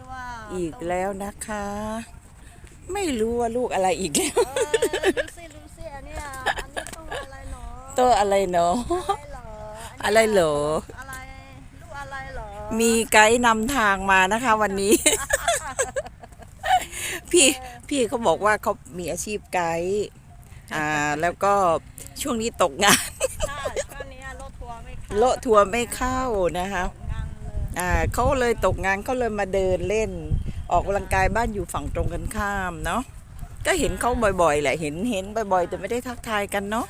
ที่ว่าอีกแล้วนะคะ ไม่รู้ว่าลูกอะไรอีกแล้วเออดูสิดูสิอันเนี้ยอันนี้ต้องอะไรเนาะตัวอะไรเนาะอะไรเหรออันอะไรเนี้ยเหรออะไรลูกอะไรเหรอมีไกด์นำทางมานะคะ วันนี้ พี่พี่เขาบอกว่าเขามีอาชีพไกด์อ่า แล้วก็ช่วงนี้ตกงานใช่ช่วงเนี้ยรถทัวร์ไม่เข้าโละทัวร์ไม่เข้านะคะตกงานเลย อ่าเขาเลยตกงานเขาเลยมาเดินเล่น ออกกำลังกายบ้านอยู่ฝั่งตรงกันข้ามเนาะก็เห็นเขาบ่อยๆแหละเห็นเห็นบ่อยๆ แต่ไม่ได้ทักทายกันเนาะ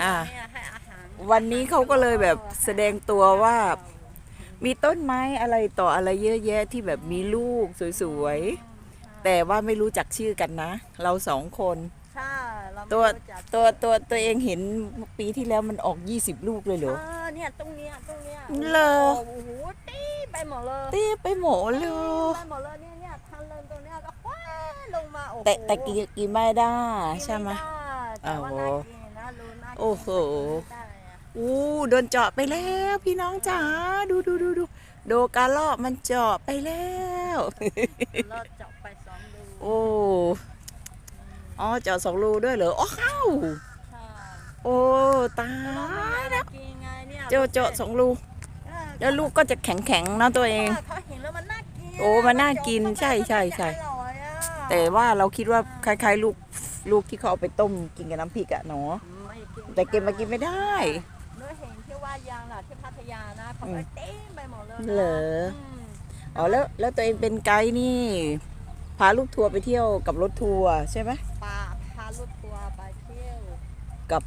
อ่าอ่าก็เนี่ยให้อาหารวันนี้เขาก็เลยแบบแสดงตัวว่า มีต้นไม้อะไรต่ออะไรเยอะแยะที่แบบมีลูกสวยๆ แต่ว่าไม่รู้จักชื่อกันนะ เราสองคน ใช่เราไม่ตัวรู้จักตัวตัวตัวเองเห็นปีที่แล้วมันออก 20 ลูกเลยเหรอเออเนี่ยตรงเนี้ยตรงเนี้ยเหรอ โอ้โหตีไป หมดเลยตีไปหมดเลยไปหมดเลยเนี่ยเนี่ยทางเดินตรงเนี้ยก็ว้าลงมาโอ้โหแต่แต่กี่กี่ไม่ได้ใช่ไหมกินด้แต่ว่าโอ้น่าโหกินนะรู้น่ากินโอ้โหได้อะอู้โดนเจาะไปแล้วพี่น้องจ๋าดูดูดูดูโดกาลอกมันเจาะไปแล้วเราเจาะไปสองดูโอ้อ๋อเจาะสองรูด้วยเหรออ้าวใช่โอ้ตาแล้วมันน่ากินไงเนี่ยเจาะเจาะสองรูเออ แล้วลูกก็จะแข็งแข็งๆเนาะตัวเอง เขาเห็นแล้วมันน่ากินโอ้มันน่ากินใช่ใช่ใช่ อร่อยอะแต่ว่าเราคิดว่าคล้ายๆ ลูกลูกที่เขาเอาไปต้มกินกับน้ำพริกอะเนาะไม่กินแต่เก็บมากินไม่ได้ เนื้อเห็นที่ว่ายางน่ะที่พัทยานะเขาไปเต็มไปหมดเลยนะเหรอ มอ๋อแล้วแล้วตัวเองเป็นไกด์นี่ พาลูกทัวร์ไปเที่ยวกับรถทัวร์ใช่ไหมปาพาลูกทัวร์ไปเที่ยวกับ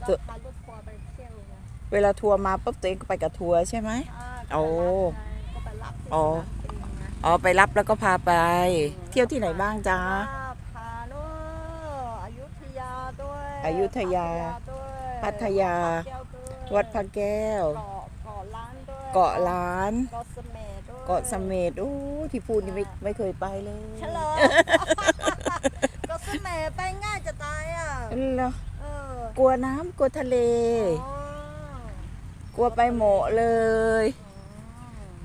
เราตัวพาลูกทัวร์ไปเที่ยวไง เวลาทัวร์มาปุ๊บตัวเองก็ไปกับทัวร์ใช่ไหมอ่าโอ้ก็ไปรับไงอ๋อก็ไปรับที่สนามบินไงอ๋อไปรับแล้วก็พาไป เที่ยวที่ไหนบ้างจ๊ะ พาโน่อยุธยาด้วยอยุธยาด้วยพัทยาวัดพระแก้วด้วยวัดพระแก้ว เกาะเกาะล้านด้วยเกาะล้าน เกาะเสม็ดด้วยเกาะเสม็ดโอ้ที่พูดนี่ไม่ไม่เคยไปเลยเฉลยเกาะเสม็ดไปง่ายจะตายอะ เหรอเออกลัวน้ำกลัวทะเล อ๋อ กลัวไปหมดเลย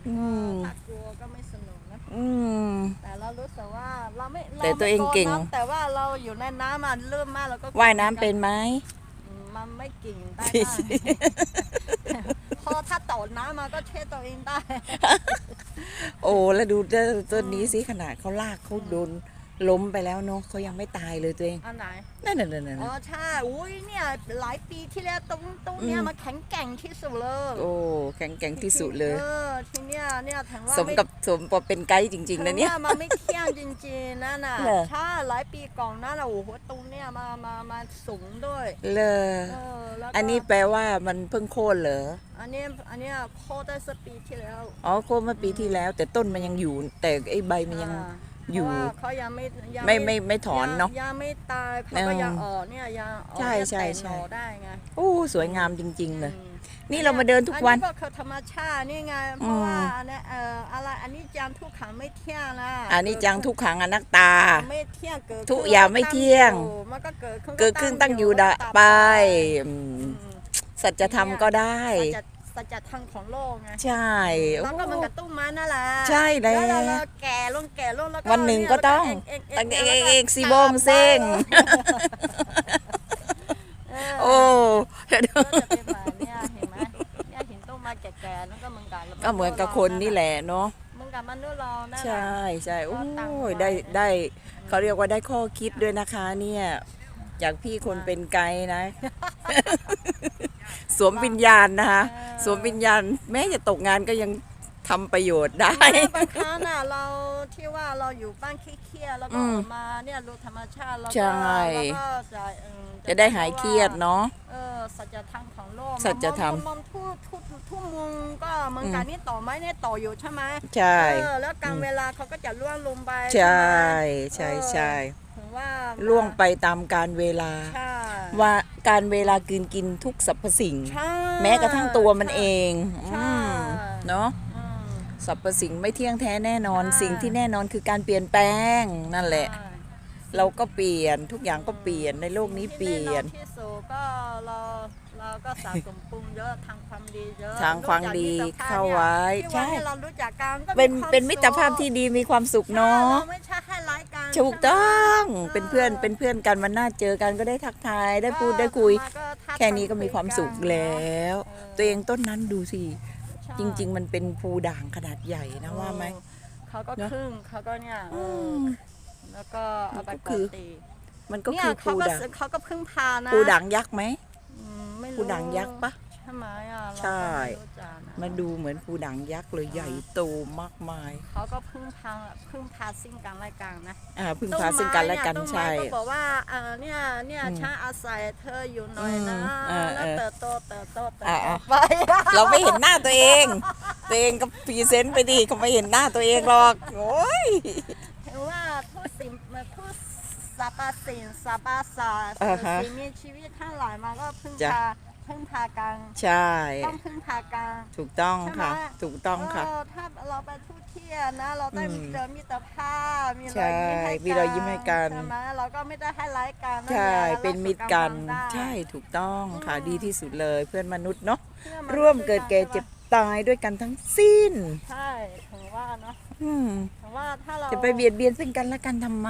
อือืมถ้ากลัวก็ไม่สนุกนะอืม แต่เรารู้สึกว่าเราไม่ราแต่ตัวเองเก่ง ไม่โดนน้ำแต่ว่าเราอยู่ในน้ำมันเริ่มมากเราก็ว่ายน้ำเป็นไหม อืมมันไม่เก่งได้พี่บ้างพอถ้าตกน้ำมาก็เช็ดตัวเองได้ โอ้แล้วดูเจ้าต้นนี้สิขนาดเขาลากเขาโดน ล้มไปแล้วเนาะเขายังไม่ตายเลยตัวเองอันไหนนั่นนั่นนั่นอ๋อใช่อุ้ยเนี่ยหลายปีที่แล้วตรงตรงเนี้ยอืมมันแข็งแกร่งที่สุดเลยโอ้แข็งแกร่งที่สุดเลยเออทีเนี้ยเนี่ยถึงว่าสมกับสมกับเป็นไกด์จริงๆนะเนี่ยถึงว่ามันไม่เที่ยงจริงๆนั่นน่ะเหรอใช่หลายปีก่อนนั่นน่ะโอ้โหตรงเนี้ยมามามาสูงด้วยเลอเออแล้วก็อันนี้แปลว่ามันเพิ่งโค่นเหรออันนี้อันเนี้ยโคตรได้สักปีที่แล้วอ๋อโค่นเมื่อปีที่แล้ว แต่ต้นมันยังอยู่ แต่ไอ้ใบมันยังา อยู่ เพราะว่าเขายังไม่ยังไม่ไม่ไม่ถอนเนาะยังยังไม่ตายเขาก็เออยังออกเนี่ยยังออกใช่เนี่ยใช่แตกใช่ หน่อได้ไงโอ้สวยงามจริง ๆ เลย อืมนี่เรามาเดินทุกวัน อัก็คือธรรมชาตินี่ไงเพราะว่าอันเนี้ยเอ่ออะไรอันนี้จังทุกขังไม่เที่ยงนะอันนี้จังทุกขังอนัตตา ไม่เที่ยงเกิดทุกอย่างไม่เที่ยงตั้อยู่มันก็เกิดขึ้นเกิดขึ้นตั้งอยู่ดะไปอืมสัจธรรมก็ได้ สัจ สัจธรรมของโลกไงใช่แล้วก็มันกระตุ้นมานั่นแหละใช่แล้วแล้วเราแก่ลงแก่ลงแล้วก็วันหนึ่งก็ต้องเนี่ยตั้งแล้วเอกก็เอกสีบงเซ้งเออโอ้ก็จะเป็นแบบเนี้ยเห็นไหมเนี่ยเห็นต้นไม้แก่ๆนั่นก็เหมือนกันก็เหมือนกับคนนี่แหละเนาะเหมือนกับมนุษย์เรานั่นแหละใช่ใช่โอ้ก็ต่างยวัยได้ได้เขาเรียกว่าได้ข้อคิดด้วยนะคะ เนี่ยจากพี่คนเป็นไกด์นะ สวมวิญญาณนะคะสวมวิญญาณ แม้จะตกงานก็ยังทำประโยชน์ได้ บางครั้งน่ะเราที่ว่าเราอยู่บ้านเครียดๆแล้วก็อือมอกมาเนี่ยรู้ธรรมชาติแล้วใช่ก็แล้วก็จะเอิ่มจะได้หายเครียดเนาะ เออสัจธรรมของโลกสัจธรรมมองทุกทุกทุกมุมก็เหมือนกันนี่ต่อไม้เนี่ยต่ออยู่ใช่ไหมใช่ เออแล้วกลางเวลาเขาก็จะล่วงลงไปใช่ไหมใช่ใช่ถึงว่าล่วงไปตามการเวลา ใช่ว่า การเวลากินกินทุกสรรพสิ่ง ใช่แม้กระทั่งตัวมันเองใช่อืมเนาะอืม สรรพสิ่งไม่เที่ยงแท้แน่นอน ใช่ สิ่งที่แน่นอนคือการเปลี่ยนแปลงนั่นแหละ ใช่เราก็เปลี่ยนทุกอย่างก็เปลี่ยนในโลกนี้เปลี่ยน ที่แอที่สุดก็เราเราเราก็สะสมปุญเยอะทางความดีเยอะทางความดีรู้จักมิตรภพเข้าไว้เนี่ยใช่ที่ว่าให้เรารู้จักกันก็เป็นควาเป็นมิตรภาพที่ดีมีความสุขใช่เนาะเราไม่ใช่ให้ร้ายกัน ถูกต้องใช่ไหมเป็นเพื่อนเป็นเพื่อนกันวันหน้าเจอกันก็ได้ทักทายได้พูดได้คุย แค่นี้ก็มีความสุขแล้ว ตัวเองต้นนั้นดูสิจริง ๆ มันเป็นภูด่างขนาดใหญ่นะว่าไหมเขาก็เนอะครึ่งเขาก็เนี่ยเออือมแล้วก็เอาไปก็คือปกติมันก็เนี่ยคือเขาภูก็ด่างเขาก็พึ่งพานะภูด่างยักษ์ไหมอืมไม่รู้ภูด่างยักษ์ปะใช่ไหมอะเราก็ใช่ไม่รู้จักนะมันดูเหมือนภูด่างยักษ์เลยใหญ่โตมากมาย เขาก็พึ่งพาพึ่งพาซึ่งกันและกันนะอ่าพึ่งพาซึ่งกันและกันต้ไม้ใช่เยต้นไม้ก็บอกว่าเออเนี่ยเนี่ยอืมฉันอาศัยเธออยู่หน่อยนะอืมเออแล้วเออเติบโตเติบโตเติบอะโตอะไปเราไม่เห็นหน้าตัวเอง ตัวเองก็พรีเซนต์ไปดิเขาไม่เห็นหน้าตัวเองหรอกโอ้ยถือว่าทุกสิ่งทุกสรรพสิ่งสรรพสัตว์อ่าฮะสิ่งมีชีวิตทั้งหลายมันก็พึ่งจ้ะพา พึ่งพากันใช่ ต้องพึ่งพากันถูกต้องค่ะ ใช่ไหม ถูกต้องค่ะเออถ้าเราไปทุกเที่ยวนะ เราได้อืมเจอมิตรภาพมีรใช่อยยิ้มให้กันมีรอยยิ้มให้กัน ใช่ไหมเราก็ไม่ได้ให้ร้ายกันนะใช่ยราเป็นมิตรกันสู่ความได้ ใช่ ถูกต้องค่ะดีที่สุดเลย เพื่อนมนุษย์เนาะ เพื่อมันร่วมเกิดแก่เจ็บ ตายด้วยกันทั้งสิ้น ใช่ถึงว่าเนาะอืมถึงว่าถ้าเราจะไปเบียดเบียนซึ่งกันและกันทำไม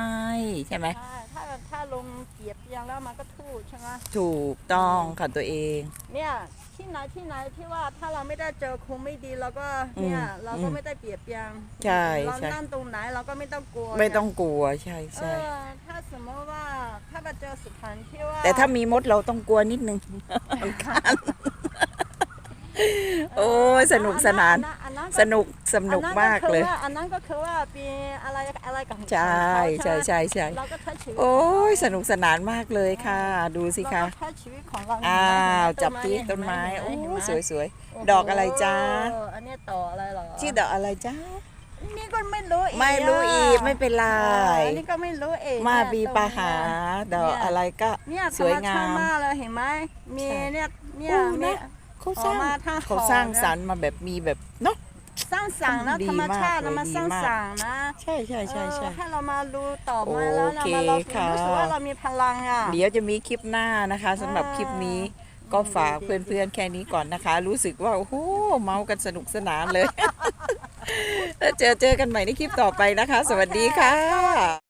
ใช่ไหมใช่ถ้าถ้าลงเกียบเบียงแล้วมันก็ทูดใช่ไหมถูกต้องค่ะตัวเอง เนี่ยที่ไหนที่ไหนที่ว่าถ้าเราไม่ได้เจอคงไม่ดีเราก็เนี่ยอืมเราก็ไม่ได้เปรียบเบียงใช่เราใช่ นั่งตรงไหนเราก็ไม่ต้องกลัวไม่ต้องกลัวใช่เอใช่อถ้าสมมติว่าถ้ามาเจอสถานที่ว่าแต่ถ้ามีมดเราต้องกลัวนิดนึง โอ้ยสนุกสนาน อัอัสนุกสนุกมากเลย อันนั้นก็คือว่าเป็นอะไรอะไรกับใช่ใช่ใช่ใช่เราก็ใช้ชีวิตโอ้ยสนุกสนานมากเลยค่ะ ดูสิคะเราก็ใช้ชีวิตของเราอ้าวจับเห็ที่นหต้นไม้เห็โอ้หเห็นไหมสวยสวยโโหดอกอะไรจ๊ะอันนี้ต่ออะไรเหรอชื่อดอกอะไรจ้านี่ก็ไม่รู้อีกไม่รู้อีกไม่เป็นไรอันนี้ก็ไม่รู้เองมาเนี่ยบีปาหา ดอกอะไรก็เนี่ยสวยงามธรรชติมากเลยเห็นไหมมีใช่เนี่ยเนี่ยโอ้มีนะ เขาสร้างออกมาทางเขาขอบสร้างนะ สรรค์มาแบบมีแบบเนาะ สร้างสรรค์นะดีธรรมชาติมากเลยนะมาดีสร้างมาก สรรค์นะใช่ใช่ใช่ใช่ เออให้เรามาดูต่อมาแล้วนะโอเคมาเราค่ะ รู้สึกว่าเรามีพลังอะ เดี๋ยวจะมีคลิปหน้านะคะสำหรับคลิปนี้ก็ฝากดีๆเพื่อนๆแค่นี้ก่อนนะคะ รู้สึกว่า โอ้โหเมากันสนุกสนานเลย แล้วเจอเจอกันใหม่ในคลิปต่อไปนะคะ สวัสดีค่ะ